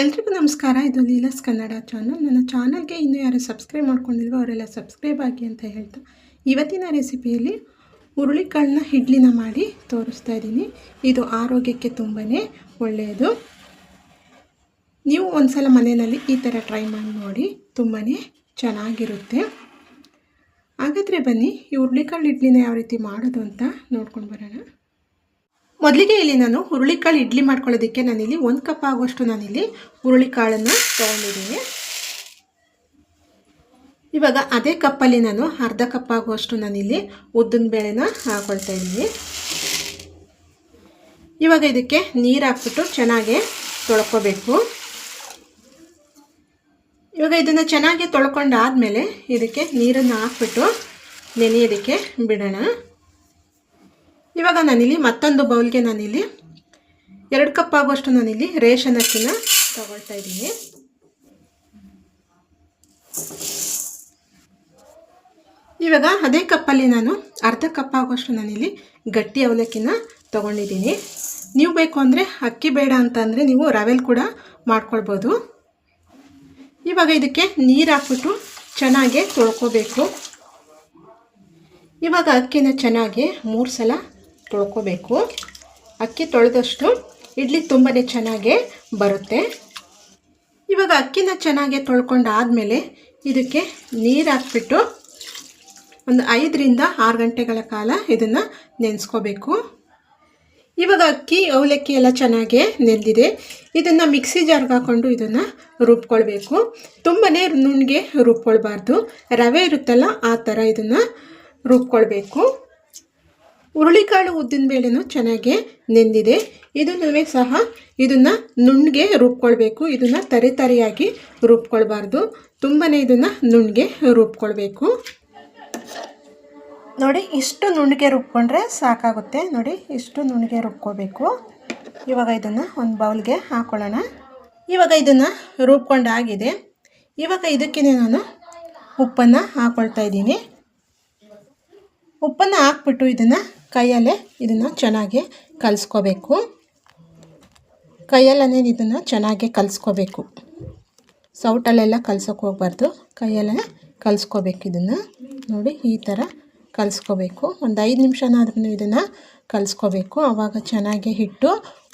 ಎಲ್ರಿಗೂ ನಮಸ್ಕಾರ. ಇದು ಲೀಲಸ್ ಕನ್ನಡ ಚಾನಲ್ ನನ್ನ ಚಾನಲ್ಗೆ ಇನ್ನೂ ಯಾರು ಸಬ್ಸ್ಕ್ರೈಬ್ ಮಾಡ್ಕೊಂಡಿಲ್ವೋ ಅವರೆಲ್ಲ ಸಬ್ಸ್ಕ್ರೈಬ್ ಆಗಿ ಅಂತ ಹೇಳ್ತಾ ಇವತ್ತಿನ ರೆಸಿಪಿಯಲ್ಲಿ ಹುರುಳಿಕಾಳನ್ನ ಇಡ್ಲಿನ ಮಾಡಿ ತೋರಿಸ್ತಾ ಇದ್ದೀನಿ. ಇದು ಆರೋಗ್ಯಕ್ಕೆ ತುಂಬಾ ಒಳ್ಳೆಯದು. ನೀವು ಒಂದ್ಸಲ ಮನೆಯಲ್ಲಿ ಈ ಥರ ಟ್ರೈ ಮಾಡಿ ನೋಡಿ ತುಂಬಾ ಚೆನ್ನಾಗಿರುತ್ತೆ. ಹಾಗಾದರೆ ಬನ್ನಿ, ಈ ಹುರುಳಿಕಾಳು ಇಡ್ಲಿನ ಯಾವ ರೀತಿ ಮಾಡೋದು ಅಂತ ನೋಡ್ಕೊಂಡು ಬರೋಣ. ಮೊದಲಿಗೆ ಇಲ್ಲಿ ನಾನು ಹುರುಳಿಕಾಳು ಇಡ್ಲಿ ಮಾಡ್ಕೊಳ್ಳೋದಕ್ಕೆ ನಾನಿಲ್ಲಿ ಒಂದು ಕಪ್ ಆಗುವಷ್ಟು ನಾನಿಲ್ಲಿ ಹುರುಳಿಕಾಳನ್ನು ತೊಗೊಂಡಿದ್ದೀನಿ. ಇವಾಗ ಅದೇ ಕಪ್ಪಲ್ಲಿ ನಾನು ಅರ್ಧ ಕಪ್ ಆಗುವಷ್ಟು ನಾನಿಲ್ಲಿ ಉದ್ದಿನ ಬೇಳೆನ ಹಾಕೊಳ್ತಾ ಇದ್ದೀನಿ. ಇವಾಗ ಇದಕ್ಕೆ ನೀರು ಹಾಕ್ಬಿಟ್ಟು ಚೆನ್ನಾಗಿ ತೊಳ್ಕೊಬೇಕು. ಇವಾಗ ಇದನ್ನು ಚೆನ್ನಾಗಿ ತೊಳ್ಕೊಂಡಾದಮೇಲೆ ಇದಕ್ಕೆ ನೀರನ್ನು ಹಾಕ್ಬಿಟ್ಟು ನೆನೆಯೋದಕ್ಕೆ ಬಿಡೋಣ. ಇವಾಗ ನಾನಿಲ್ಲಿ ಮತ್ತೊಂದು ಬೌಲ್ಗೆ ನಾನಿಲ್ಲಿ ಎರಡು ಕಪ್ ಆಗುವಷ್ಟು ನಾನಿಲ್ಲಿ ರೇಷನ್ ಅಕ್ಕಿನ ತಗೊಳ್ತಾ ಇದ್ದೀನಿ. ಇವಾಗ ಅದೇ ಕಪ್ಪಲ್ಲಿ ನಾನು ಅರ್ಧ ಕಪ್ ಆಗುವಷ್ಟು ನಾನಿಲ್ಲಿ ಗಟ್ಟಿ ಅವಲಕ್ಕಿನ ತೊಗೊಂಡಿದ್ದೀನಿ. ನೀವು ಬೇಕು ಅಂದರೆ ಅಕ್ಕಿ ಬೇಡ ಅಂತ ಅಂದರೆ ನೀವು ರವೆಲ್ ಕೂಡ ಮಾಡ್ಕೊಳ್ಬೋದು. ಇವಾಗ ಇದಕ್ಕೆ ನೀರು ಹಾಕ್ಬಿಟ್ಟು ಚೆನ್ನಾಗಿ ತೊಳ್ಕೊಬೇಕು. ಇವಾಗ ಅಕ್ಕಿನ ಚೆನ್ನಾಗಿ ಮೂರು ಸಲ ತೊಳ್ಕೊಬೇಕು. ಅಕ್ಕಿ ತೊಳೆದಷ್ಟು ಇಡ್ಲಿ ತುಂಬಾ ಚೆನ್ನಾಗಿ ಬರುತ್ತೆ. ಇವಾಗ ಅಕ್ಕಿನ ಚೆನ್ನಾಗಿ ತೊಳ್ಕೊಂಡು ಆದಮೇಲೆ ಇದಕ್ಕೆ ನೀರು ಹಾಕ್ಬಿಟ್ಟು ಒಂದು ಐದರಿಂದ ಆರು ಗಂಟೆಗಳ ಕಾಲ ಇದನ್ನು ನೆನೆಸ್ಕೋಬೇಕು. ಇವಾಗ ಅಕ್ಕಿ, ಅವಲಕ್ಕಿ ಎಲ್ಲ ಚೆನ್ನಾಗಿ ನೆಂದಿದೆ. ಇದನ್ನು ಮಿಕ್ಸಿ ಜಾರ್ಗೆ ಹಾಕ್ಕೊಂಡು ಇದನ್ನು ರುಬ್ಕೊಳ್ಬೇಕು. ತುಂಬಾ ನುಣ್ಣಗೆ ರುಬ್ಕೊಳ್ಬಾರ್ದು. ರವೆ ಇರುತ್ತಲ್ಲ ಆ ಥರ ಇದನ್ನು ರುಬ್ಕೊಳ್ಬೇಕು. ಹುರುಳಿಕಾಳು ಉದ್ದಿನ ಬೇಳೆನೂ ಚೆನ್ನಾಗಿ ನೆಂದಿದೆ. ಇದನ್ನು ಸಹ ಇದನ್ನು ನುಣ್ಣಗೆ ರುಬ್ಕೊಳ್ಬೇಕು. ಇದನ್ನು ತರಿ ತರಿಯಾಗಿ ರುಬ್ಕೊಳ್ಬಾರ್ದು. ತುಂಬಾ ಇದನ್ನು ನುಣ್ಣಗೆ ರುಬ್ಕೊಳ್ಬೇಕು. ನೋಡಿ, ಇಷ್ಟು ನುಣ್ಣಗೆ ರುಬ್ಕೊಂಡ್ರೆ ಸಾಕಾಗುತ್ತೆ. ನೋಡಿ, ಇಷ್ಟು ನುಣ್ಣಗೆ ರುಬ್ಕೋಬೇಕು ಇವಾಗ ಇದನ್ನು ಒಂದು ಬೌಲ್ಗೆ ಹಾಕ್ಕೊಳ್ಳೋಣ ಇವಾಗ ಇದನ್ನು ರುಬ್ಕೊಂಡಾಗಿದೆ. ಇವಾಗ ಇದಕ್ಕೆ ನಾನು ಉಪ್ಪನ್ನು ಹಾಕ್ಕೊಳ್ತಾ ಇದ್ದೀನಿ. ಉಪ್ಪನ್ನು ಹಾಕ್ಬಿಟ್ಟು ಇದನ್ನು ಕೈಯಲ್ಲೇ ಇದನ್ನು ಚೆನ್ನಾಗಿ ಕಲಿಸ್ಕೋಬೇಕು. ಕೈಯಲ್ಲೇ ಇದನ್ನು ಚೆನ್ನಾಗಿ ಕಲಿಸ್ಕೋಬೇಕು. ಸೌಟಲ್ಲೆಲ್ಲ ಕಲ್ಸೋಕೆ ಹೋಗ್ಬಾರ್ದು. ಕೈಯಲ್ಲೇ ಕಲಿಸ್ಕೋಬೇಕು ಇದನ್ನು. ನೋಡಿ, ಈ ಥರ ಕಲಿಸ್ಕೋಬೇಕು. ಒಂದು ಐದು ನಿಮಿಷನಾದ್ರೂ ಇದನ್ನು ಕಲಿಸ್ಕೋಬೇಕು. ಆವಾಗ ಚೆನ್ನಾಗಿ ಹಿಟ್ಟು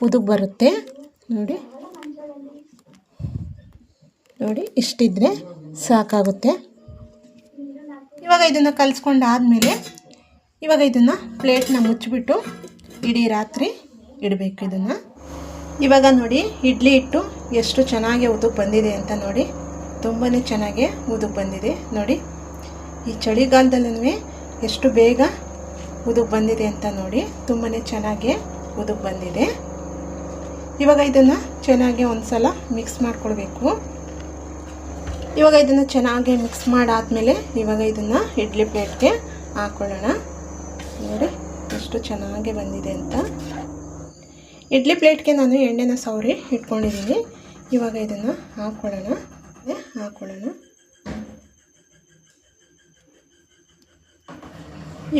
ಉದುಗ್ ಬರುತ್ತೆ. ನೋಡಿ. ನೋಡಿ, ಇಷ್ಟಿದ್ರೆ ಸಾಕಾಗುತ್ತೆ. ಇವಾಗ ಇದನ್ನು ಕಲಿಸ್ಕೊಂಡು ಆದಮೇಲೆ ಇವಾಗ ಇದನ್ನು ಪ್ಲೇಟ್ನ ಮುಚ್ಚಿಬಿಟ್ಟು ಇಡೀ ರಾತ್ರಿ ಇಡಬೇಕು ಇದನ್ನು. ಇವಾಗ ನೋಡಿ ಇಡ್ಲಿ ಹಿಟ್ಟು ಎಷ್ಟು ಚೆನ್ನಾಗಿ ಉದುಕ್ ಬಂದಿದೆ ಅಂತ ನೋಡಿ. ತುಂಬಾ ಚೆನ್ನಾಗಿ ಉದುಕ್ ಬಂದಿದೆ ನೋಡಿ. ಈ ಚಳಿಗಾಲದಲ್ಲೂ ಎಷ್ಟು ಬೇಗ ಉದುಕ್ ಬಂದಿದೆ ಅಂತ ನೋಡಿ. ತುಂಬಾ ಚೆನ್ನಾಗಿ ಉದುಕ್ ಬಂದಿದೆ. ಇವಾಗ ಇದನ್ನು ಚೆನ್ನಾಗಿ ಒಂದು ಸಲ ಮಿಕ್ಸ್ ಮಾಡ್ಕೊಳ್ಬೇಕು. ಇವಾಗ ಇದನ್ನು ಚೆನ್ನಾಗಿ ಮಿಕ್ಸ್ ಮಾಡಾದಮೇಲೆ ಇವಾಗ ಇದನ್ನು ಇಡ್ಲಿ ಪ್ಲೇಟ್ಗೆ ಹಾಕ್ಕೊಳ್ಳೋಣ ನೋಡಿ ಎಷ್ಟು ಚೆನ್ನಾಗಿ ಬಂದಿದೆ ಅಂತ. ಇಡ್ಲಿ ಪ್ಲೇಟ್ಗೆ ನಾನು ಎಣ್ಣೆನ ಸವರಿ ಇಟ್ಕೊಂಡಿದ್ದೀನಿ. ಇವಾಗ ಇದನ್ನು ಹಾಕ್ಕೊಳ್ಳೋಣ ಹಾಕ್ಕೊಳ್ಳೋಣ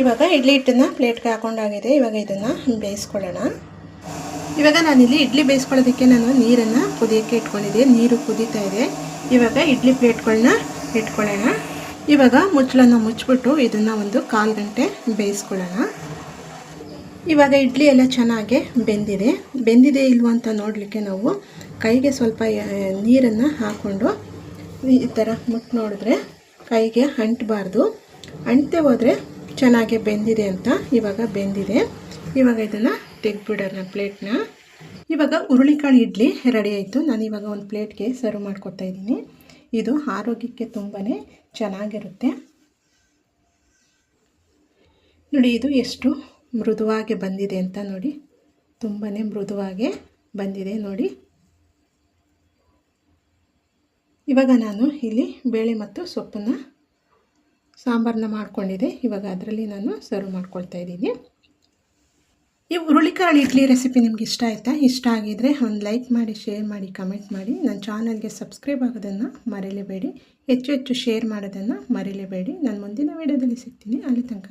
ಇವಾಗ ಇಡ್ಲಿ ಹಿಟ್ಟನ್ನು ಪ್ಲೇಟ್ಗೆ ಹಾಕೊಂಡಾಗಿದೆ. ಇವಾಗ ಇದನ್ನು ಬೇಯಿಸ್ಕೊಳ್ಳೋಣ. ಇವಾಗ ನಾನಿಲ್ಲಿ ಇಡ್ಲಿ ಬೇಯಿಸ್ಕೊಳ್ಳೋದಕ್ಕೆ ನಾನು ನೀರನ್ನು ಕುದಿಯೋಕ್ಕೆ ಇಟ್ಕೊಂಡಿದ್ದೆ. ನೀರು ಕುದೀತಾ ಇದೆ. ಇವಾಗ ಇಡ್ಲಿ ಪ್ಲೇಟ್ಗಳನ್ನ ಇಟ್ಕೊಳ್ಳೋಣ. ಇವಾಗ ಮುಚ್ಚಳನ್ನು ಮುಚ್ಚಿಬಿಟ್ಟು ಇದನ್ನು ಒಂದು ಕಾಲು ಗಂಟೆ ಬೇಯಿಸ್ಕೊಳ್ಳೋಣ. ಇವಾಗ ಇಡ್ಲಿ ಎಲ್ಲ ಚೆನ್ನಾಗಿ ಬೆಂದಿದೆ. ಬೆಂದಿದೆ ಇಲ್ವ ಅಂತ ನೋಡಲಿಕ್ಕೆ ನಾವು ಕೈಗೆ ಸ್ವಲ್ಪ ನೀರನ್ನು ಹಾಕ್ಕೊಂಡು ಈ ಥರ ಮುಟ್ಟು ನೋಡಿದ್ರೆ ಕೈಗೆ ಅಂಟಬಾರ್ದು. ಅಂಟದೆ ಹೋದರೆ ಚೆನ್ನಾಗಿ ಬೆಂದಿದೆ ಅಂತ ಇವಾಗ ಬೆಂದಿದೆ. ಇವಾಗ ಇದನ್ನು ತೆಗೆದ್ಬಿಡೋಣ ಪ್ಲೇಟ್ನ. ಇವಾಗ ಹುರುಳಿಕಾಳು ಇಡ್ಲಿ ರೆಡಿ ಆಯಿತು. ನಾನು ಇವಾಗ ಒಂದು ಪ್ಲೇಟ್ಗೆ ಸರ್ವ್ ಮಾಡ್ಕೊತಾ ಇದ್ದೀನಿ. ಇದು ಆರೋಗ್ಯಕ್ಕೆ ತುಂಬಾ ಚೆನ್ನಾಗಿರುತ್ತೆ. ನೋಡಿ, ಇದು ಎಷ್ಟು ಮೃದುವಾಗಿ ಬಂದಿದೆ ಅಂತ ನೋಡಿ. ತುಂಬಾ ಮೃದುವಾಗಿ ಬಂದಿದೆ ನೋಡಿ. ಇವಾಗ ನಾನು ಇಲ್ಲಿ ಬೇಳೆ ಮತ್ತು ಸೊಪ್ಪನ್ನು ಸಾಂಬಾರನ್ನ ಮಾಡಿಕೊಂಡಿದ್ದೆ. ಇವಾಗ ಅದರಲ್ಲಿ ನಾನು ಸರ್ವ್ ಮಾಡ್ಕೊಳ್ತಾ ಇದ್ದೀನಿ. ಈ ಹುರುಳಿಕಾಳು ಇಡ್ಲಿ ರೆಸಿಪಿ ನಿಮ್ಗೆ ಇಷ್ಟ ಆಯಿತಾ? ಇಷ್ಟ ಆಗಿದರೆ ಒಂದು ಲೈಕ್ ಮಾಡಿ ಶೇರ್ ಮಾಡಿ ಕಮೆಂಟ್ ಮಾಡಿ. ನನ್ನ ಚಾನಲ್ಗೆ ಸಬ್ಸ್ಕ್ರೈಬ್ ಆಗೋದನ್ನು ಮರೆಯಲೇಬೇಡಿ ಹೆಚ್ಚು ಹೆಚ್ಚು ಶೇರ್ ಮಾಡೋದನ್ನು ಮರೀಲೇಬೇಡಿ. ನಾನು ಮುಂದಿನ ವೀಡಿಯೋದಲ್ಲಿ ಸಿಗ್ತೀನಿ. ಅಲ್ಲಿ ತನಕ